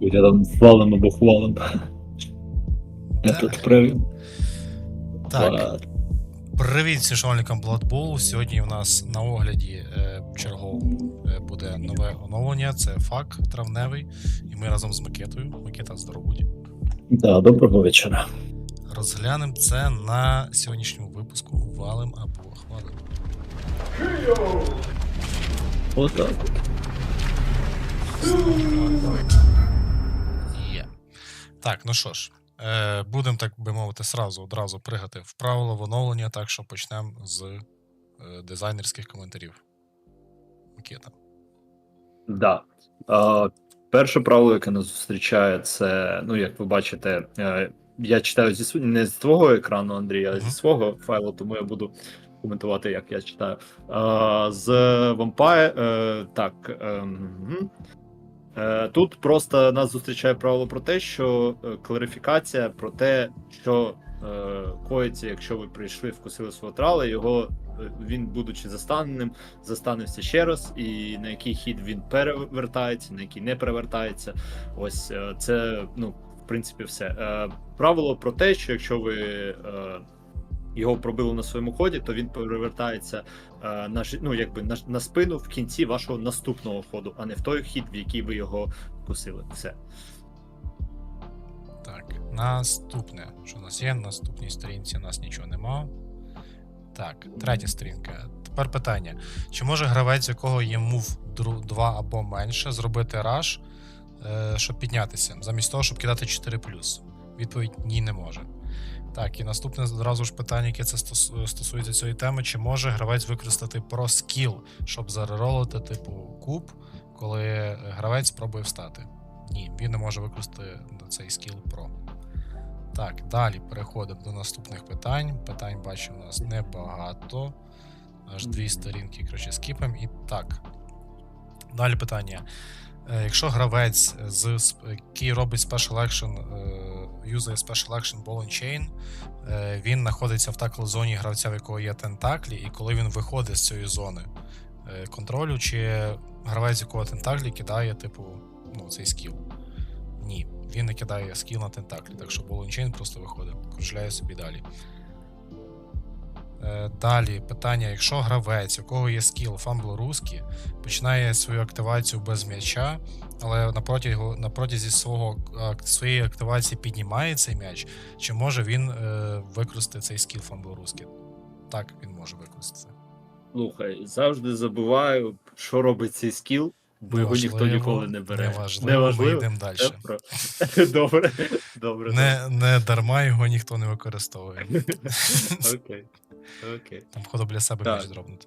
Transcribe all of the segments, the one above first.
Я там валом або хвалом. Я тут при... Так, привіт всім шанувальникам Blood Bowl. Сьогодні в нас на огляді е, черговому е, буде нове оновлення. Це фак травневий. І ми разом з Микитою. Микита, здоровудь. Да, доброго вечора. Розглянемо це на сьогоднішньому випуску валим або хвалим. Отак. Так, ну що ж, е, будемо, так би мовити, сразу одразу пригати в правила в оновлення, так що почнемо з е, дизайнерських коментарів. Микита. Да. А, перше правило, яке нас зустрічає, це, ну, як ви бачите, е, я читаю зі не з твого екрану, Андрій, а зі свого файлу, тому я буду коментувати, як я читаю. А, з Vampire, е, так. Е, Тут просто нас зустрічає правило про те, що е, кларифікація про те, що е, коїться, якщо ви прийшли, вкусили свого трала, його е, він, будучи застаненим, застанився ще раз, і на який хід він перевертається, на який не перевертається. Ось е, це, ну, в принципі, все. Е, Правило про те, що якщо ви е, його пробили на своєму ході, то він перевертається е, на ну, якби на, на спину в кінці вашого наступного ходу, а не в той хід, в який ви його вкусили. Все. Так, наступне. Що у нас є? На наступній сторінці у нас нічого нема. Так, третя сторінка. Тепер питання: чи може гравець, якого є мув 2 або менше, зробити раш, е, щоб піднятися, замість того, щоб кидати 4 Відповідь ні, не може. Так, і наступне одразу ж питання, яке це стос- стосується цієї теми: чи може гравець використати про скіл, щоб зареролити, типу, куб, коли гравець спробує встати? Ні, він не може використати цей скіл Pro. Так, далі переходимо до наступних питань. Питань бачу у нас небагато. Аж дві сторінки, коротше, скіпаємо. І так. Далі питання. Е, Якщо гравець, з, який робить Special Action, е, юзає Special Action Ball and Chain, е, він знаходиться в такл зоні гравця, в якого є тентаклі, і коли він виходить з цієї зони контролю, чи гравець, якого тентаклі кидає, типу, ну, цей скіл. Ні, він не кидає скіл на тентаклі, так що Болончейн просто виходить, кружляє собі далі. Е, Далі питання: якщо гравець, у кого є скіл фамбл русський, починає свою активацію без м'яча, але на протязі, свого, своєї активації піднімає цей м'яч, чи може він е, використати цей скіл фамбл русський? Так, він може використати. Слухай, завжди забуваю, що робить цей скіл, бо його ніхто ніколи не бере. Неважливо, ми йдемо далі. Добре, добре. Не, не дарма його ніхто не використовує. Окей. Окей. Там ходу для себе більш зробити.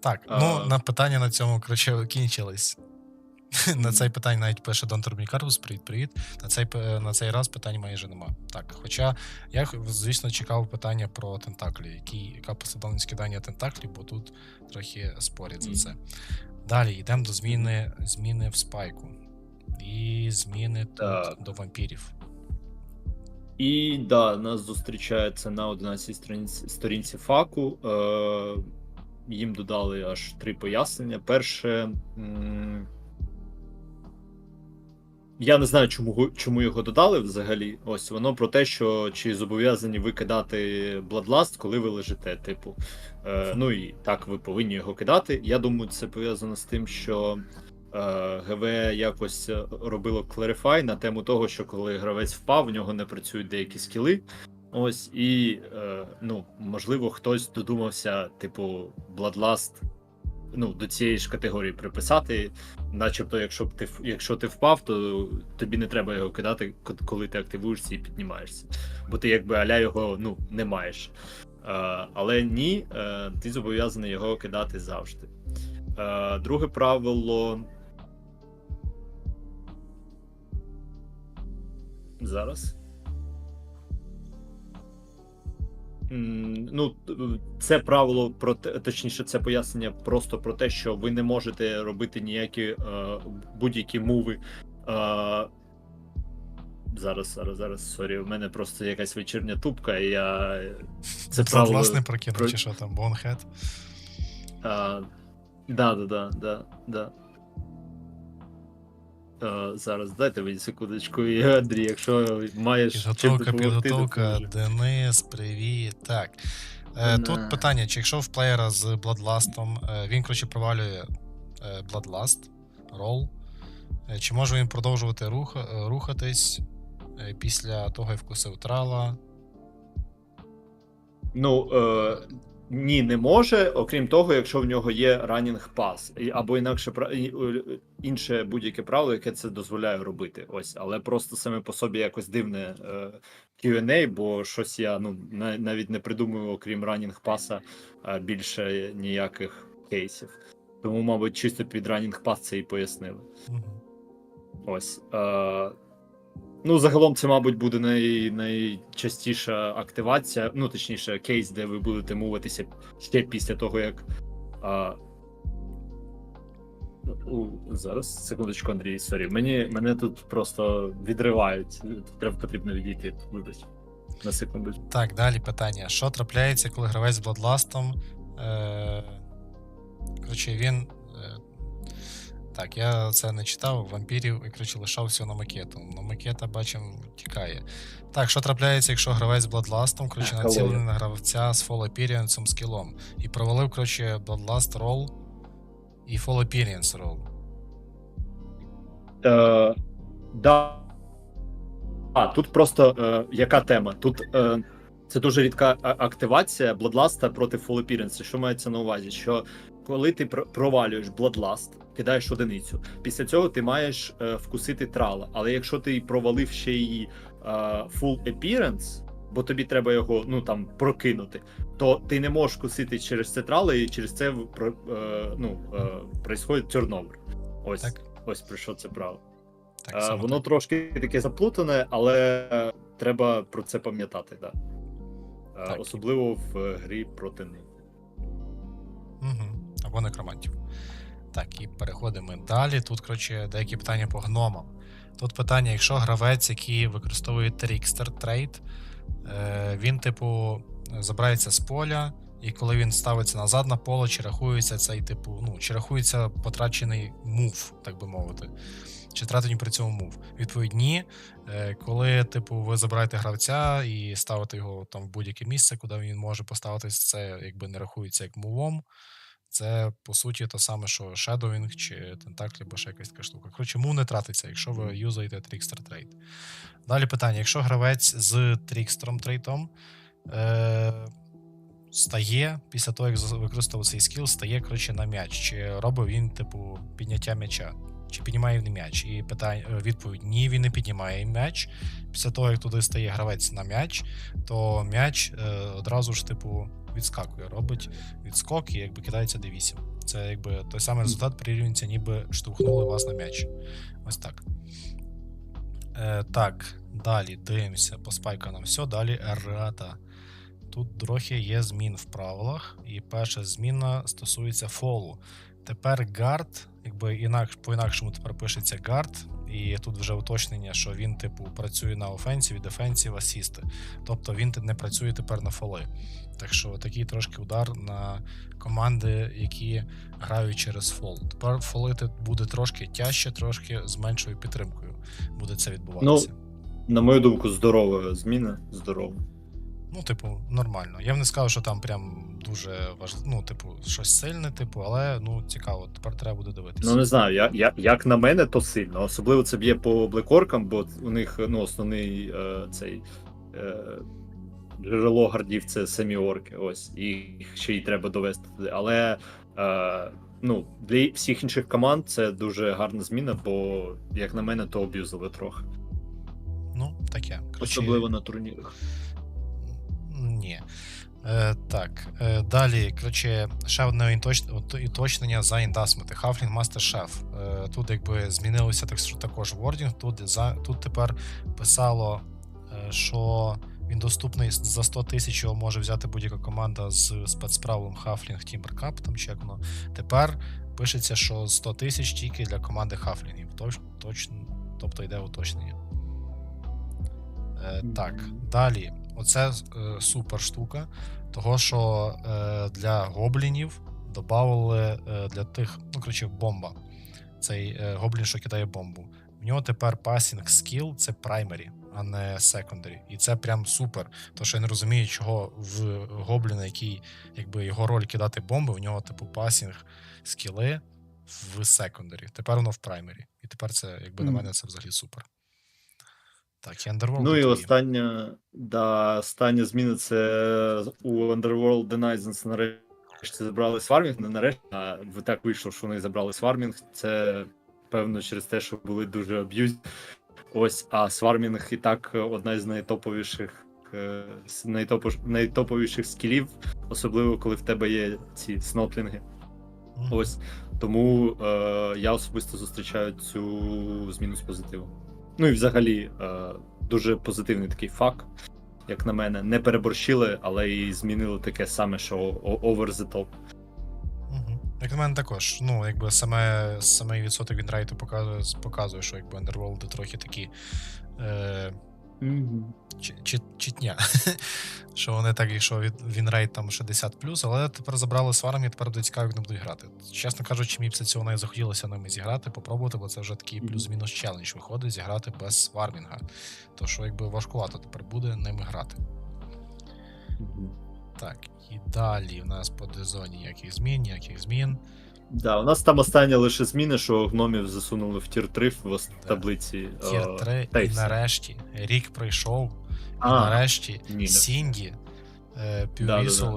Так, ну на питання на цьому, коротше, кінчились. На цей питання навіть пише Дон Турбінікарбус, привіт, привіт. На цей, на цей раз питань майже нема. Так, хоча я, звісно, чекав питання про тентаклі, які, яка послідовність кидання тентаклів, бо тут трохи спорять за це. Далі йдемо до зміни, зміни в спайку. І зміни тут Так. до вампірів. І да, нас зустрічається на 11 сторінці, сторінці факу. Е, їм додали аж три пояснення. Перше. м, Я не знаю, чому, чому його додали взагалі. Ось воно про те, що чи зобов'язані ви кидати Bloodlust, коли ви лежите. Типу, е, ну і так ви повинні його кидати. Я думаю, це пов'язано з тим, що е, ГВ якось робило Clarify на тему того, що коли гравець впав, в нього не працюють деякі скіли. Ось і е, ну, можливо, хтось додумався, типу, Bloodlust ну, до цієї ж категорії приписати. Начебто, якщо ти якщо ти впав, то тобі не треба його кидати, коли ти активуєшся і піднімаєшся. Бо ти якби аля його ну, не маєш. Е, але ні, е, ти зобов'язаний його кидати завжди. Е, друге правило. Зараз. Ну, це правило про те, точніше, це пояснення просто про те, що ви не можете робити ніякі е, будь-які муви. Е, зараз, зараз, зараз, сорі, у мене просто якась вечірня тупка, і я. Це Це правило. власне про- чи що там. А, да, да, да, да, да. Е, зараз дайте мені секундочку, і Андрій, якщо маєш чим Підготовка, допомогти, підготовка. допоможи. Денис, привіт. Так. Е, тут питання: чи якщо в плеєра з Bloodlust, е, він, коротше, провалює е, Bloodlust, рол, е, чи може він продовжувати рух, е, рухатись е, після того, як вкусив трала? Ну, е, ні, не може, окрім того, якщо в нього є ранінг пас, або інакше інше будь-яке правило, яке це дозволяє робити. Ось, але просто саме по собі якось дивне е, Q&A, бо щось я ну навіть не придумую, окрім ранінг паса, е, більше ніяких кейсів. Тому, мабуть, чисто під ранінг пас це і пояснили. Ось. Е, ну, загалом, це, мабуть, буде най, найчастіша активація, ну, точніше, кейс, де ви будете муватися ще після того, як. Е, у, зараз, секундочку, Андрій, сорі. Мені, мене тут просто відривають. Треба потрібно відійти. Вибач. На секунду. Так, далі питання. Що трапляється, коли гравець з Bloodlust? Е... Коротше, він. Так, я це не читав, вампірів і коротше, лишав всього на макету. На макета бачимо, тікає. Так, що трапляється, якщо гравець з Bloodlust, коротше, націлений на гравця з Fall Appearance скілом. І провалив, коротше, Bloodlust рол і Fall Appearance рол. Е, да. А, тут просто е, яка тема? Тут е, це дуже рідка активація Bloodlust проти Full Appearance. Що мається на увазі? Що коли ти провалюєш Bloodlust, кидаєш одиницю, після цього ти маєш е, вкусити трала. Але якщо ти провалив ще й е, Full Appearance, бо тобі треба його ну там прокинути, то ти не можеш вкусити через це трала, і через це е, ну, е, происходить турновер. Ось, Так? ось про що це право. Так, Е, Воно так. трошки таке заплутане, але треба про це пам'ятати, да. Е, Так. Особливо в е, грі проти них. Або некромантів. Так, і переходимо далі. Тут, коротше, деякі питання по гномам. Тут питання: якщо гравець, який використовує Trickster трейд, е, він, типу, забирається з поля, і коли він ставиться назад на поле, чи рахується цей, типу, ну, чи рахується потрачений мув, так би мовити. Чи тратить при цьому мув? Відповідь ні. Е, Коли, типу, ви забираєте гравця і ставите його там в будь-яке місце, куди він може поставитись, це якби не рахується як мувом. Це по суті те саме, що Shadowing чи Tentacle, або ще якась така штука. Коротше, мув не тратиться, якщо ви юзаєте Trickster Trade. Далі питання: якщо гравець з Trickster трейтом е, стає після того, як використовував цей скіл, стає коротше, на м'яч, чи робить він, типу, підняття м'яча, чи піднімає він м'яч? І питання, е, відповідь: ні, він не піднімає м'яч. Після того, як туди стає гравець на м'яч, то м'яч е, одразу ж, типу, відскакує, робить відскок і якби кидається D8. Це якби той самий результат прирівнюється, ніби штовхнули вас на м'яч. Ось так. Е, так, далі дивимося по спайкам все. Далі еррата. Тут трохи є змін в правилах, і перша зміна стосується фолу. Тепер гард, якби інакш, по-інакшому тепер пишеться гард, і тут вже уточнення, що він, типу, працює на офенсіві, дефенсів, асісти. Тобто він не працює тепер на фоли. Так що такий трошки удар на команди, які грають через фол. Тепер фолити буде трошки тяжче, трошки з меншою підтримкою буде це відбуватися. На мою думку, здорова зміна. Здорова. Ну, типу, нормально. Я б не сказав, що там прям дуже важливо, ну, типу, щось сильне, типу, але ну цікаво, тепер треба буде дивитися. Ну не знаю, я, я, як на мене, то сильно. Особливо це б'є по блекоркам, бо у них ну, основний е, цей е, джерело гардів це самі орки. Ось, і їх ще й треба довести. Але е, ну, для всіх інших команд це дуже гарна зміна, бо, як на мене, то об'юзили трохи. Ну, таке. Особливо на турнірах. Ні. Е, так, е, далі, коротше, ще одне уточнення за індасмити. Halfling Master Chef. Е, тут якби змінилося так, що також вордінг. Тут, за, тут тепер писало, е, що він доступний за 100 тисяч, його може взяти будь-яка команда з спецправилом Halfling Timber Cup, там чи як воно. Тепер пишеться, що 100 тисяч тільки для команди Хафлінгів. Точ, точно, тобто йде уточнення. Е, так, далі. Оце е, супер штука, того що е, для гоблінів додали е, для тих, ну коротше, бомба. Цей е, гоблін, що кидає бомбу. В нього тепер passing skill це primary, а не secondary. І це прям супер. То що я не розумію, чого в гобліна, який якби його роль кидати бомби, в нього, типу, passing скіли в secondary. Тепер воно в primary. І тепер це, якби на мене, це взагалі супер. Так, і Underworld. Ну і остання, да, остання зміна це у Underworld Denizens нарешті забрали свармінг. Не нарешті, а так вийшло, що вони забрали свармінг. Це певно через те, що були дуже аб'юз. Ось, а свармінг і так одна з найтоповіших. е, найтоповіших скілів, особливо коли в тебе є ці снотлінги. Ось тому е, я особисто зустрічаю цю зміну з позитивом. Ну і взагалі е, дуже позитивний такий факт, як на мене. Не переборщили, але і змінили таке саме, що over the top. Як на мене також. Ну, якби саме, саме відсоток вінрайту показує, показує, що якби Underworld трохи такі. Е, чи, чи, читня. що вони так, якщо від вінрейт там 60 але тепер забрали свармі, тепер буде цікаво, як не будуть грати. Чесно кажучи, мені після цього навіть захотілося ними зіграти, попробувати, бо це вже такий плюс-мінус челендж виходить зіграти без свармінга. То що якби важкувато тепер буде ними грати. Так, і далі в нас по дизоні ніяких змін, ніяких змін. Да, у нас там остання лише зміни, що гномів засунули в тір 3 в таблиці. Тір е, 3, та і нарешті рік пройшов, і нарешті ні, Сінді е,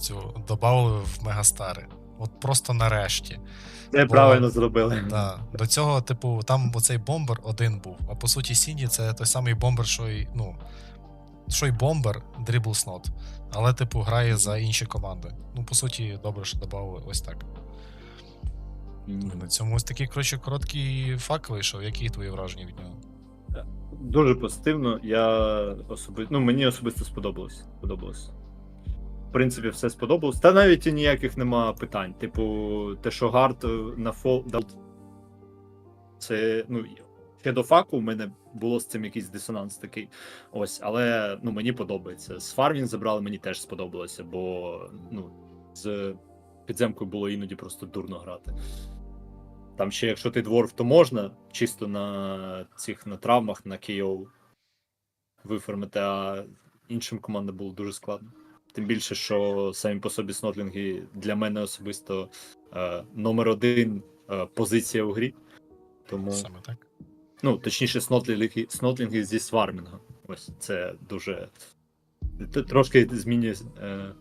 цю додали в Мегастари. От просто нарешті. Це бо- правильно зробили. Да. До цього, типу, там оцей бомбер один був. А по суті, Сінді це той самий бомбер, що й, ну. Що й бомбер, Дріблснот. Але, типу, грає за інші команди. Ну, по суті, добре, що додали ось так. На цьому ось такий, коротше, короткий факт вийшов. Які твої враження від нього? Дуже позитивно. Я особисто. Ну, мені особисто сподобалось. сподобалось. В принципі, все сподобалось. Та навіть і ніяких нема питань. Типу, те, що гард е, на фол. Це, ну, ще до факу в мене було з цим якийсь дисонанс такий. Ось, але ну, мені подобається. З фармінг забрали, мені теж сподобалося, бо ну, з підземкою було іноді просто дурно грати. Там ще, якщо ти дворф, то можна чисто на цих на травмах, на KO виформити, а іншим командам було дуже складно. Тим більше, що самі по собі снотлінги для мене особисто е, номер один е, позиція у грі. Тому, Саме так. ну, точніше, снотлінги, снотлінги зі свармінга. Ось це дуже. Трошки змінює е,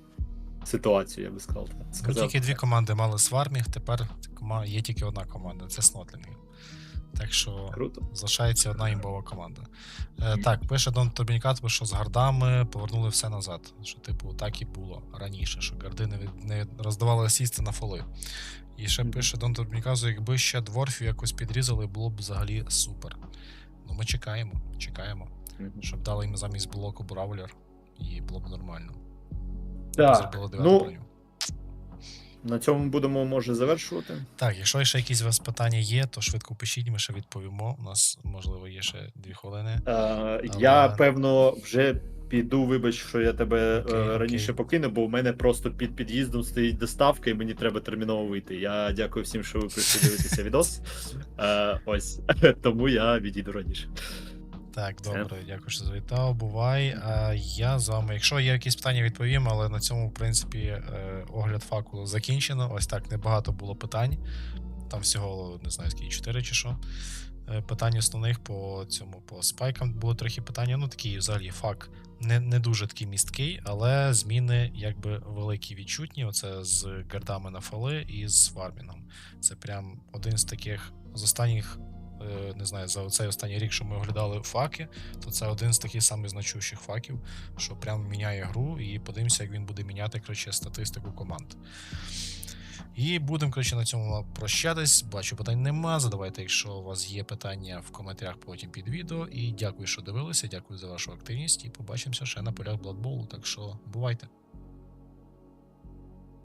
ситуацію, я би сказав. Ну, сказав. тільки дві команди мали свармінг, тепер є тільки одна команда це Снотлінги. Так що Круто. залишається одна імбова команда. Е, так, пише Дон Турбінкат, що з гардами повернули все назад. Що, типу, так і було раніше, що гарди не, від- не роздавали асісти на фоли. І ще пише Дон Турбінказу, якби ще дворфів якось підрізали, було б взагалі супер. Ну, ми чекаємо, чекаємо, щоб дали їм замість блоку браулер, і було б нормально. Так, Зробили дев'яту ну, броню. на цьому будемо, може, завершувати. Так, якщо ще якісь у вас питання є, то швидко пишіть, ми ще відповімо. У нас, можливо, є ще дві хвилини. Е, Я Але- певно вже піду. Вибач, що я тебе Окей, е, раніше окей. покинув, бо в мене просто під під'їздом стоїть доставка, і мені треба терміново вийти. Я дякую всім, що ви прийшли дивитися відос. Е, Ось тому я відійду раніше. Так, добре, дякую, що завітав. Бувай. А я з вами. Якщо є якісь питання, відповім, але на цьому, в принципі, е, огляд факу закінчено. Ось так небагато було питань. Там всього не знаю, скільки 4 чи що. Е, Питань основних по цьому по спайкам було трохи питання. Ну, такий взагалі фак не, не дуже такий місткий, але зміни якби великі відчутні. Оце з гардами на фали і з фармінгом. Це прям один з таких з останніх. Е, Не знаю, за цей останній рік, що ми оглядали факи, то це один з таких самих значущих факів, що прям міняє гру, і подивимося, як він буде міняти коротше, статистику команд. І будемо коротше, на цьому прощатись. Бачу, питань нема. Задавайте, якщо у вас є питання в коментарях потім під відео. І дякую, що дивилися. Дякую за вашу активність. І побачимося ще на полях Бладболу. Так що бувайте.